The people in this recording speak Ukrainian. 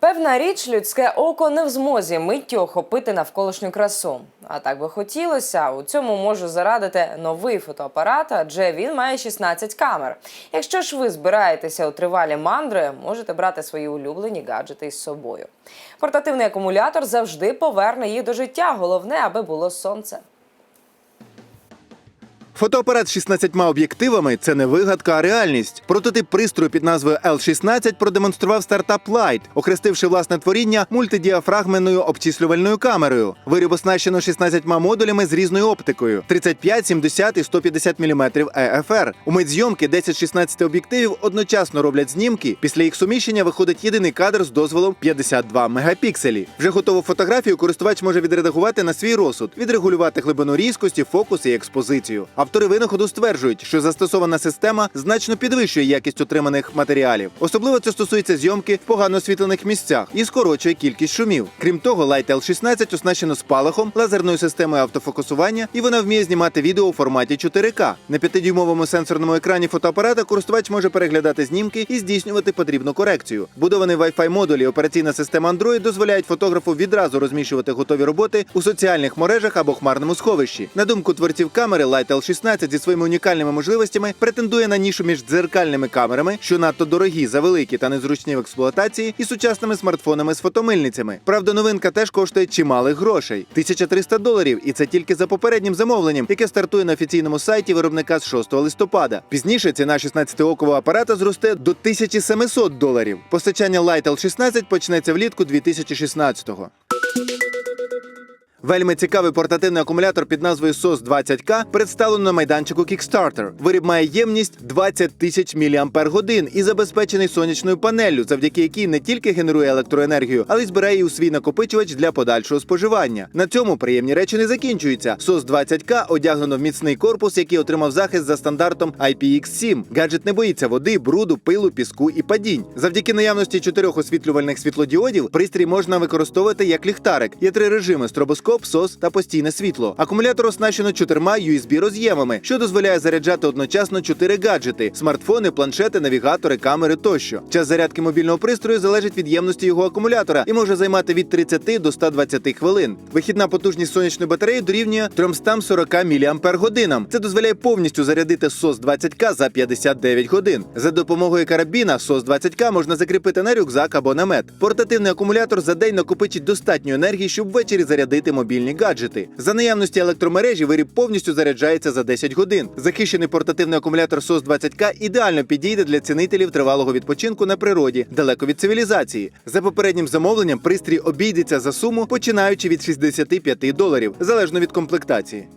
Певна річ, людське око не в змозі миттю охопити навколишню красу. А так би хотілося, у цьому можу зарадити новий фотоапарат, адже він має 16 камер. Якщо ж ви збираєтеся у тривалі мандри, можете брати свої улюблені гаджети із собою. Портативний акумулятор завжди поверне їх до життя. Головне, аби було сонце. Фотоапарат з 16 об'єктивами це не вигадка, а реальність. Прототип пристрою під назвою L16 продемонстрував стартап Light, охрестивши власне творіння мультидіафрагменною обчислювальною камерою. Виріб оснащено 16 модулями з різною оптикою: 35, 70 і 150 мм EFR. У мить зйомки 10-16 об'єктивів одночасно роблять знімки. Після їх суміщення виходить єдиний кадр з дозволом 52 мегапікселі. Вже готову фотографію користувач може відредагувати на свій розсуд, відрегулювати глибину різкості, фокус і експозицію. Автори винаходу стверджують, що застосована система значно підвищує якість отриманих матеріалів. Особливо це стосується зйомки в погано освітлених місцях і скорочує кількість шумів. Крім того, Light L16 оснащено спалахом, лазерною системою автофокусування, і вона вміє знімати відео у форматі 4К. На 5-дюймовому сенсорному екрані фотоапарата користувач може переглядати знімки і здійснювати потрібну корекцію. Будований Wi-Fi модуль і операційна система Android дозволяють фотографу відразу розміщувати готові роботи у соціальних мережах або хмарному сховищі. На думку творців камери, Light L16 зі своїми унікальними можливостями претендує на нішу між дзеркальними камерами, що надто дорогі, завеликі та незручні в експлуатації, і сучасними смартфонами з фотомильницями. Правда, новинка теж коштує чималих грошей 1300 доларів, і це тільки за попереднім замовленням, яке стартує на офіційному сайті виробника з 6 листопада. Пізніше ціна 16-окового апарата зросте до 1700 доларів. Постачання Light L16 почнеться влітку 2016-го. Вельми цікавий портативний акумулятор під назвою SOS 20K представлено на майданчику Kickstarter. Виріб має ємність 20 тисяч мАч і забезпечений сонячною панеллю, завдяки якій не тільки генерує електроенергію, але й збирає у свій накопичувач для подальшого споживання. На цьому приємні речі не закінчуються. SOS 20K одягнено в міцний корпус, який отримав захист за стандартом IPX7. Гаджет не боїться води, бруду, пилу, піску і падінь. Завдяки наявності чотирьох освітлювальних світлодіодів пристрій можна використовувати як ліхтарик. Є три режими: стробоскоп, СОС та постійне світло. Акумулятор оснащено чотирма USB роз'ємами, що дозволяє заряджати одночасно чотири гаджети: смартфони, планшети, навігатори, камери тощо. Час зарядки мобільного пристрою залежить від ємності його акумулятора і може займати від 30 до 120 хвилин. Вихідна потужність сонячної батареї дорівнює 340 мАч. Це дозволяє повністю зарядити SOS 20К за 59 годин. За допомогою карабіна SOS 20К можна закріпити на рюкзак або намет. Портативний акумулятор за день накопичить достатньо енергії, щоб ввечері зарядити мобільні гаджети. За наявності електромережі виріб повністю заряджається за 10 годин. Захищений портативний акумулятор SOS 20К ідеально підійде для цінителів тривалого відпочинку на природі, далеко від цивілізації. За попереднім замовленням пристрій обійдеться за суму, починаючи від 65 доларів, залежно від комплектації.